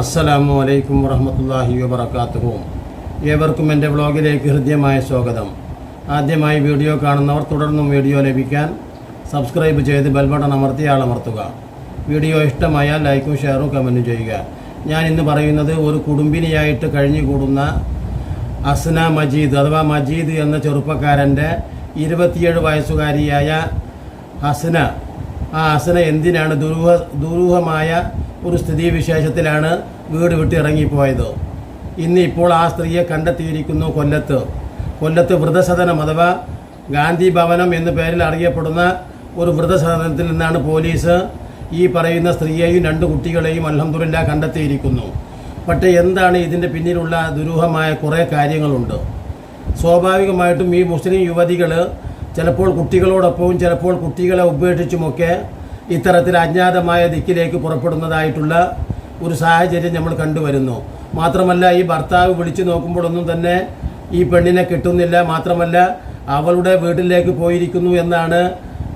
അസ്സലാമു അലൈക്കും വറഹമത്തല്ലാഹി വബർക്കാത്തുഹു ഏവർക്കും എന്റെ വ്ളോഗിലേക്ക് ഹൃദ്യമായ സ്വാഗതം. ആദ്യമായി വീഡിയോ കാണുന്നവർ തുടർന്നും വീഡിയോ ലഭിക്കാൻ സബ്സ്ക്രൈബ് ചെയ്ത് ബെൽബട്ടൺ അമർത്തി ആളമർത്തുക. വീഡിയോ ഇഷ്ടമായാൽ ലൈക്കും ഷെയറും കമന്റും ചെയ്യുക. ഞാൻ ഇന്ന് പറയുന്നത് ഒരു കുടുംബിനിയായിട്ട് കഴിഞ്ഞുകൂടുന്ന അസ്ന മജീദ് അഥവാ മജീദ് എന്ന ചെറുപ്പക്കാരന്റെ ഇരുപത്തിയേഴ് വയസ്സുകാരിയായ ഹസന ആ അസന എന്തിനാണ് ദുരൂഹ ദുരൂഹമായ ഒരു സ്ഥിതിവിശേഷത്തിലാണ് വീട് വിട്ട് ഇറങ്ങിപ്പോയത്? ഇന്ന് ഇപ്പോൾ ആ സ്ത്രീയെ കണ്ടെത്തിയിരിക്കുന്നു കൊല്ലത്ത്. കൊല്ലത്ത് വൃദ്ധസദനം അഥവാ ഗാന്ധി ഭവനം എന്ന പേരിൽ അറിയപ്പെടുന്ന ഒരു വൃദ്ധസദനത്തിൽ നിന്നാണ് പോലീസ് ഈ പറയുന്ന സ്ത്രീയെയും രണ്ട് കുട്ടികളെയും അലഹമ്മദില്ല കണ്ടെത്തിയിരിക്കുന്നു. പക്ഷേ എന്താണ് ഇതിന്റെ പിന്നിലുള്ള ദുരൂഹമായ കുറേ കാര്യങ്ങളുണ്ട്? സ്വാഭാവികമായിട്ടും ഈ മുസ്ലിം യുവതികൾ ചിലപ്പോൾ കുട്ടികളോടൊപ്പവും ചിലപ്പോൾ കുട്ടികളെ ഉപേക്ഷിച്ചുമൊക്കെ ഇത്തരത്തിൽ അജ്ഞാതമായ ദിക്കിലേക്ക് പുറപ്പെടുന്നതായിട്ടുള്ള ഒരു സാഹചര്യം നമ്മൾ കണ്ടുവരുന്നു. മാത്രമല്ല ഈ ഭർത്താവ് വിളിച്ചു നോക്കുമ്പോഴൊന്നും തന്നെ ഈ പെണ്ണിനെ കിട്ടുന്നില്ല. മാത്രമല്ല അവളുടെ വീട്ടിലേക്ക് പോയിരിക്കുന്നു എന്നാണ്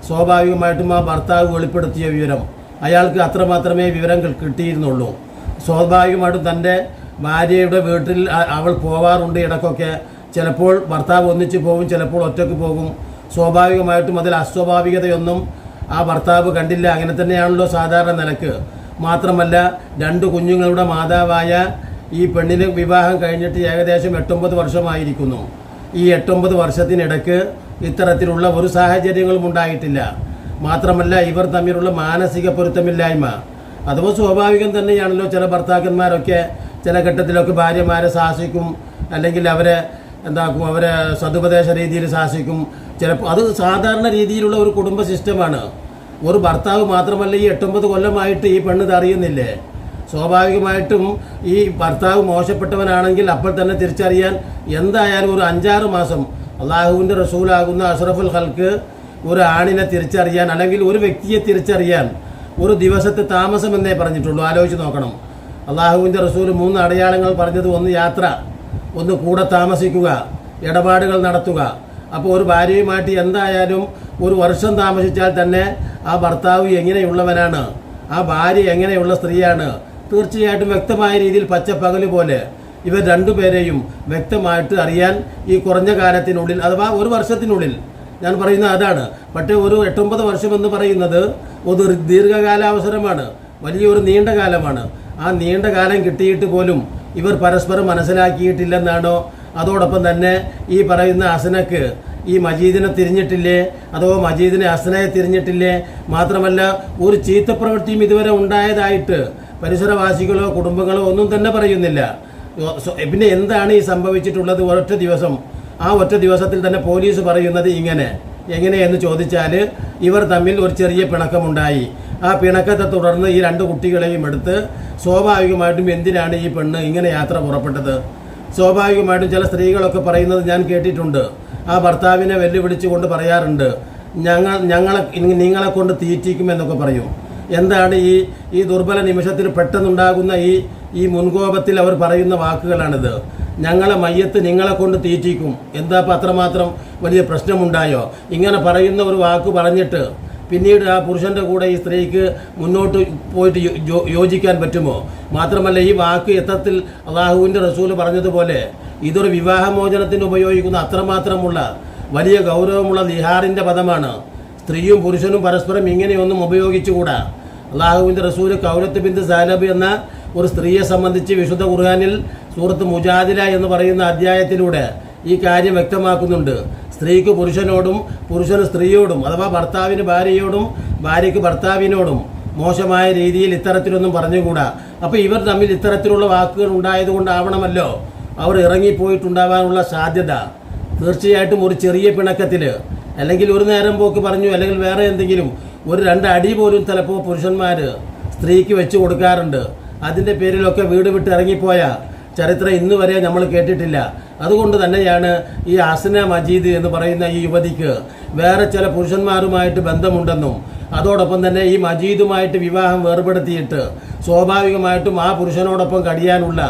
സ്വാഭാവികമായിട്ടും ആ ഭർത്താവ് വെളിപ്പെടുത്തിയ വിവരം. അയാൾക്ക് അത്രമാത്രമേ വിവരം കിട്ടിയിരുന്നുള്ളൂ. സ്വാഭാവികമായിട്ടും തന്റെ ഭാര്യയുടെ വീട്ടിൽ അവൾ പോവാറുണ്ട് ഇടക്കൊക്കെ ചിലപ്പോൾ ഭർത്താവ് ഒന്നിച്ച് പോകും ചിലപ്പോൾ ഒറ്റയ്ക്ക് പോകും. സ്വാഭാവികമായിട്ടും അതിൽ അസ്വാഭാവികതയൊന്നും ആ ഭർത്താവ് കണ്ടില്ല. അങ്ങനെ തന്നെയാണല്ലോ സാധാരണ നിലയ്ക്ക്. മാത്രമല്ല രണ്ട് കുഞ്ഞുങ്ങളുടെ മാതാവായ ഈ പെണ്ണിന് വിവാഹം കഴിഞ്ഞിട്ട് ഏകദേശം എട്ടൊമ്പത് വർഷമായിരിക്കുന്നു. ഈ എട്ടൊമ്പത് വർഷത്തിനിടയ്ക്ക് ഇത്തരത്തിലുള്ള ഒരു സാഹചര്യങ്ങളും ഉണ്ടായിട്ടില്ല. മാത്രമല്ല ഇവർ തമ്മിലുള്ള മാനസിക പൊരുത്തമില്ലായ്മ. അഥവാ സ്വാഭാവികം തന്നെയാണല്ലോ. ചില ഭർത്താക്കന്മാരൊക്കെ ചില ഘട്ടത്തിലൊക്കെ ഭാര്യമാരെ ശാസിക്കും അല്ലെങ്കിൽ അവരെ എന്താക്കും അവരെ സതുപദേശ രീതിയിൽ ശാസിക്കും ചിലപ്പോൾ അത് സാധാരണ രീതിയിലുള്ള ഒരു കുടുംബ സിസ്റ്റമാണ്. ഒരു ഭർത്താവ് മാത്രമല്ല ഈ എട്ടൊമ്പത് കൊല്ലമായിട്ട് ഈ പെണ്ണ് അറിയുന്നില്ലേ സ്വാഭാവികമായിട്ടും ഈ ഭർത്താവ് മോശപ്പെട്ടവനാണെങ്കിൽ അപ്പോൾ തന്നെ തിരിച്ചറിയാൻ എന്തായാലും ഒരു അഞ്ചാറ് മാസം അള്ളാഹുവിന്റെ റസൂലാകുന്ന അഷ്റഫുൽ ഹൽക്ക് ഒരു ആണിനെ തിരിച്ചറിയാൻ അല്ലെങ്കിൽ ഒരു വ്യക്തിയെ തിരിച്ചറിയാൻ ഒരു ദിവസത്തെ താമസം എന്നേ പറഞ്ഞിട്ടുള്ളൂ. ആലോചിച്ച് നോക്കണം. അള്ളാഹുവിന്റെ റസൂൽ മൂന്ന് അടയാളങ്ങൾ പറഞ്ഞത് ഒന്ന് യാത്ര ഒന്ന് കൂടെ താമസിക്കുക ഇടപാടുകൾ നടത്തുക അപ്പോൾ ഒരു ഭാര്യയുമായിട്ട് എന്തായാലും ഒരു വർഷം താമസിച്ചാൽ തന്നെ ആ ഭർത്താവ് എങ്ങനെയുള്ളവനാണ്? ആ ഭാര്യ എങ്ങനെയുള്ള സ്ത്രീയാണ്? തീർച്ചയായിട്ടും വ്യക്തമായ രീതിയിൽ പച്ചപ്പകൽ പോലെ ഇവർ രണ്ടുപേരെയും വ്യക്തമായിട്ട് അറിയാൻ ഈ കുറഞ്ഞ കാലത്തിനുള്ളിൽ അഥവാ ഒരു വർഷത്തിനുള്ളിൽ ഞാൻ പറയുന്നത് അതാണ്. പക്ഷേ ഒരു എട്ടൊമ്പത് വർഷം എന്ന് പറയുന്നത് ഒരു ദീർഘകാല അവസരമാണ് വലിയൊരു നീണ്ട കാലമാണ് ആ നീണ്ട കാലം കിട്ടിയിട്ട് പോലും ഇവർ പരസ്പരം മനസ്സിലാക്കിയിട്ടില്ലെന്നാണോ അതോടൊപ്പം തന്നെ ഈ പറയുന്ന അസനക്ക് ഈ മജീദിനെ തിരിഞ്ഞിട്ടില്ലേ? അതോ മജീദിനെ അസനയെ തിരിഞ്ഞിട്ടില്ലേ? മാത്രമല്ല ഒരു ചീത്തപ്രവൃത്തിയും ഇതുവരെ ഉണ്ടായതായിട്ട് പരിസരവാസികളോ കുടുംബങ്ങളോ ഒന്നും തന്നെ പറയുന്നില്ല. പിന്നെ എന്താണ് ഈ സംഭവിച്ചിട്ടുള്ളത്? ഒരൊറ്റ ദിവസം. ആ ഒറ്റ ദിവസത്തിൽ തന്നെ പോലീസ് പറയുന്നത് ഇങ്ങനെ. എങ്ങനെയെന്ന് ചോദിച്ചാൽ ഇവർ തമ്മിൽ ഒരു ചെറിയ പിണക്കമുണ്ടായി. ആ പിണക്കത്തെ തുടർന്ന് ഈ രണ്ട് കുട്ടികളെയും എടുത്ത് സ്വാഭാവികമായിട്ടും എന്തിനാണ് ഈ പെണ്ണ് ഇങ്ങനെ യാത്ര പുറപ്പെട്ടത്? സ്വാഭാവികമായിട്ടും ചില സ്ത്രീകളൊക്കെ പറയുന്നത് ഞാൻ കേട്ടിട്ടുണ്ട്. ആ ഭർത്താവിനെ വെല്ലുവിളിച്ചുകൊണ്ട് പറയാറുണ്ട് ഞങ്ങൾ ഞങ്ങളെ നിങ്ങളെ കൊണ്ട് തീറ്റിക്കും എന്നൊക്കെ പറയും. എന്താണ് ഈ ഈ ദുർബല നിമിഷത്തിൽ പെട്ടെന്നുണ്ടാകുന്ന ഈ ഈ മുൻകോപത്തിൽ അവർ പറയുന്ന വാക്കുകളാണിത്. ഞങ്ങളെ മയ്യത്ത് നിങ്ങളെ കൊണ്ട് തീറ്റിക്കും. എന്താ അപ്പം അത്രമാത്രം വലിയ പ്രശ്നമുണ്ടായോ? ഇങ്ങനെ പറയുന്ന ഒരു വാക്ക് പറഞ്ഞിട്ട് പിന്നീട് ആ പുരുഷന്റെ കൂടെ ഈ സ്ത്രീക്ക് മുന്നോട്ട് പോയിട്ട് യോജിക്കാൻ പറ്റുമോ? മാത്രമല്ല ഈ വാക്ക് യഥത്തിൽ അള്ളാഹുവിന്റെ റസൂൽ പറഞ്ഞതുപോലെ ഇതൊരു വിവാഹമോചനത്തിന് ഉപയോഗിക്കുന്ന അത്രമാത്രമുള്ള വലിയ ഗൗരവമുള്ള നിഹാറിന്റെ പദമാണ്. സ്ത്രീയും പുരുഷനും പരസ്പരം ഇങ്ങനെയൊന്നും ഉപയോഗിച്ചുകൂടാ. അള്ളാഹുവിന്റെ റസൂൽ കൗലത്ത് ബിന്ദ് സാലബ് എന്ന ഒരു സ്ത്രീയെ സംബന്ധിച്ച് വിശുദ്ധ ഖുർഹാനിൽ സൂറത്ത് മുജാദില എന്ന് പറയുന്ന അധ്യായത്തിലൂടെ ഈ കാര്യം വ്യക്തമാക്കുന്നുണ്ട്. സ്ത്രീക്ക് പുരുഷനോടും പുരുഷന് സ്ത്രീയോടും അഥവാ ഭർത്താവിന് ഭാര്യയോടും ഭാര്യയ്ക്ക് ഭർത്താവിനോടും മോശമായ രീതിയിൽ ഇത്തരത്തിലൊന്നും പറഞ്ഞുകൂടാ. അപ്പോൾ ഇവർ തമ്മിൽ ഇത്തരത്തിലുള്ള വാക്കുകൾ ഉണ്ടായതുകൊണ്ടാവണമല്ലോ അവർ ഇറങ്ങിപ്പോയിട്ടുണ്ടാവാനുള്ള സാധ്യത. തീർച്ചയായിട്ടും ഒരു ചെറിയ പിണക്കത്തിൽ അല്ലെങ്കിൽ ഒരു നേരം പോക്ക് പറഞ്ഞു അല്ലെങ്കിൽ വേറെ എന്തെങ്കിലും ഒരു രണ്ട് അടി പോലും ചിലപ്പോൾ പുരുഷന്മാർ സ്ത്രീക്ക് വെച്ച് കൊടുക്കാറുണ്ട്. അതിന്റെ പേരിലൊക്കെ വീട് വിട്ട് ഇറങ്ങിപ്പോയ ചരിത്രം ഇന്ന് വരെ നമ്മൾ കേട്ടിട്ടില്ല. അതുകൊണ്ട് തന്നെയാണ് ഈ ആസന മജീദ് എന്ന് പറയുന്ന ഈ യുവതിക്ക് വേറെ ചില പുരുഷന്മാരുമായിട്ട് ബന്ധമുണ്ടെന്നും അതോടൊപ്പം തന്നെ ഈ മജീദുമായിട്ട് വിവാഹം വേർപെടുത്തിയിട്ട് സ്വാഭാവികമായിട്ടും ആ പുരുഷനോടൊപ്പം കഴിയാനുള്ള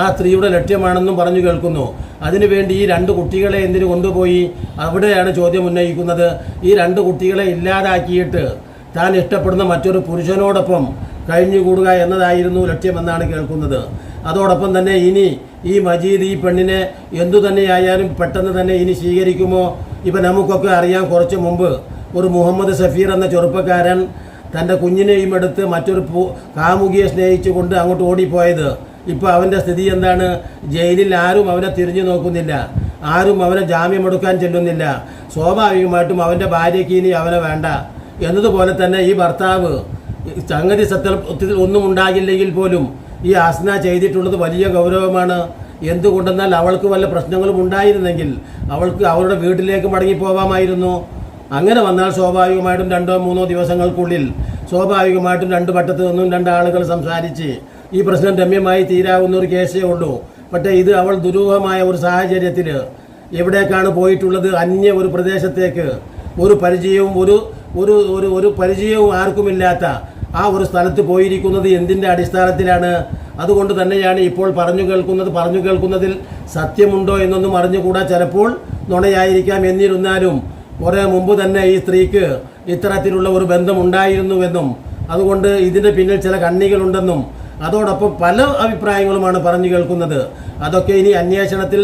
ആ സ്ത്രീയുടെ ലക്ഷ്യമാണെന്നും പറഞ്ഞു കേൾക്കുന്നു. അതിനുവേണ്ടി ഈ രണ്ട് കുട്ടികളെ എന്തിനു കൊണ്ടുപോയി? അവിടെയാണ് ചോദ്യം ഉന്നയിക്കുന്നത്. ഈ രണ്ട് കുട്ടികളെ ഇല്ലാതാക്കിയിട്ട് താൻ ഇഷ്ടപ്പെടുന്ന മറ്റൊരു പുരുഷനോടൊപ്പം കഴിഞ്ഞുകൂടുക എന്നതായിരുന്നു ലക്ഷ്യമെന്നാണ് കേൾക്കുന്നത്. അതോടൊപ്പം തന്നെ ഇനി ഈ മജീദ് ഈ പെണ്ണിനെ എന്തു തന്നെയായാലും പെട്ടെന്ന് തന്നെ ഇനി സ്വീകരിക്കുമോ? ഇപ്പം നമുക്കൊക്കെ അറിയാം കുറച്ച് മുമ്പ് ഒരു മുഹമ്മദ് സഫീർ എന്ന ചെറുപ്പക്കാരൻ തന്റെ കുഞ്ഞിനെയും എടുത്ത് മറ്റൊരു കാമുകിയെ സ്നേഹിച്ചുകൊണ്ട് അങ്ങോട്ട് ഓടിപ്പോയത്. ഇപ്പോൾ അവന്റെ സ്ഥിതി എന്താണ്? ജയിലിൽ ആരും അവനെ തിരിഞ്ഞു നോക്കുന്നില്ല. ആരും അവനെ ജാമ്യമെടുക്കാൻ ചെല്ലുന്നില്ല. സ്വാഭാവികമായിട്ടും അവന്റെ ഭാര്യയ്ക്ക് ഇനി അവനെ വേണ്ട. എന്നതുപോലെ തന്നെ ഈ ഭർത്താവ് സംഗതി സത്യത്തിൽ ഒന്നും ഉണ്ടാകില്ലെങ്കിൽ പോലും ഈ ആസ്ന ചെയ്തിട്ടുള്ളത് വലിയ ഗൗരവമാണ്. എന്തുകൊണ്ടെന്നാൽ അവൾക്ക് വല്ല പ്രശ്നങ്ങളും ഉണ്ടായിരുന്നെങ്കിൽ അവൾക്ക് അവരുടെ വീട്ടിലേക്ക് മടങ്ങിപ്പോവാമായിരുന്നു അങ്ങനെ വന്നാൽ സ്വാഭാവികമായിട്ടും രണ്ടോ മൂന്നോ ദിവസങ്ങൾക്കുള്ളിൽ സ്വാഭാവികമായിട്ടും രണ്ട് പട്ടത്ത് നിന്നും രണ്ടാളുകൾ സംസാരിച്ച് ഈ പ്രശ്നം രമ്യമായി തീരാവുന്ന ഒരു കേസേ ഉള്ളൂ. പക്ഷേ ഇത് അവൾ ദുരൂഹമായ ഒരു സാഹചര്യത്തിൽ എവിടേക്കാണ് പോയിട്ടുള്ളത്? അന്യ ഒരു പ്രദേശത്തേക്ക് ഒരു പരിചയവും ഒരു ഒരു ഒരു ഒരു പരിചയവും ആർക്കുമില്ലാത്ത ആ ഒരു സ്ഥലത്ത് പോയിരിക്കുന്നത് എന്തിന്റെ അടിസ്ഥാനത്തിലാണ്? അതുകൊണ്ട് തന്നെയാണ് ഇപ്പോൾ പറഞ്ഞു കേൾക്കുന്നത് പറഞ്ഞു കേൾക്കുന്നതിൽ സത്യമുണ്ടോ എന്നൊന്നും അറിഞ്ഞുകൂടാ. ചിലപ്പോൾ നുണയായിരിക്കാം എന്നിരുന്നാലും കുറേ മുമ്പ് തന്നെ ഈ സ്ത്രീക്ക് ഇത്തരത്തിലുള്ള ഒരു ബന്ധമുണ്ടായിരുന്നുവെന്നും അതുകൊണ്ട് ഇതിന്റെ പിന്നിൽ ചില കണ്ണികളുണ്ടെന്നും അതോടൊപ്പം പല അഭിപ്രായങ്ങളുമാണ് പറഞ്ഞു കേൾക്കുന്നത്. അതൊക്കെ ഇനി അന്വേഷണത്തിൽ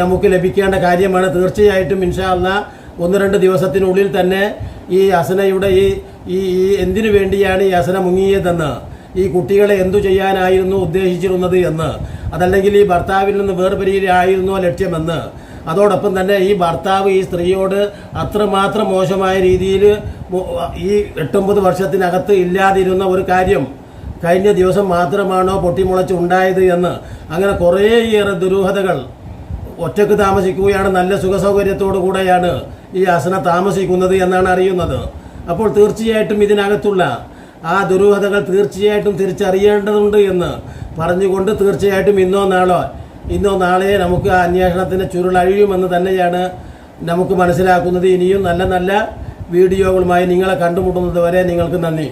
നമുക്ക് ലഭിക്കേണ്ട കാര്യമാണ്. തീർച്ചയായിട്ടും ഇൻഷാ അല്ലാ ഒന്ന് രണ്ട് ദിവസത്തിനുള്ളിൽ തന്നെ ഈ അസനയുടെ ഈ ഈ ഈ എന്തിനു വേണ്ടിയാണ് ഈ അസന മുങ്ങിയതെന്ന് ഈ കുട്ടികളെ എന്തു ചെയ്യാനായിരുന്നു ഉദ്ദേശിച്ചിരുന്നത് എന്ന് അതല്ലെങ്കിൽ ഈ ഭർത്താവിൽ നിന്ന് വേർപരിയിലായിരുന്നോ ലക്ഷ്യമെന്ന്. അതോടൊപ്പം തന്നെ ഈ ഭർത്താവ് ഈ സ്ത്രീയോട് അത്രമാത്രം മോശമായ രീതിയിൽ ഈ എട്ടൊമ്പത് വർഷത്തിനകത്ത് ഇല്ലാതിരുന്ന ഒരു കാര്യം കഴിഞ്ഞ ദിവസം മാത്രമാണോ പൊട്ടിമുളച്ച് ഉണ്ടായത് എന്ന്. അങ്ങനെ കുറേയേറെ ദുരൂഹതകൾ ഒറ്റയ്ക്ക് താമസിക്കുകയാണ് നല്ല സുഖസൗകര്യത്തോടു കൂടെയാണ് ഈ അസന താമസിക്കുന്നത് എന്നാണ് അറിയുന്നത്. അപ്പോൾ തീർച്ചയായിട്ടും ഇതിനകത്തുള്ള ആ ദുരൂഹതകൾ തീർച്ചയായിട്ടും തിരിച്ചറിയേണ്ടതുണ്ട് എന്ന് പറഞ്ഞുകൊണ്ട് തീർച്ചയായിട്ടും ഇന്നോ നാളോ ഇന്നോ നാളെ നമുക്ക് ആ അന്വേഷണത്തിന്റെ ചുരുളഴിയുമെന്ന് തന്നെയാണ് നമുക്ക് മനസ്സിലാക്കുന്നത്. ഇനിയും നല്ല നല്ല വീഡിയോകളുമായി നിങ്ങളെ കണ്ടുമുട്ടുന്നത് വരെ നിങ്ങൾക്ക് നന്ദി.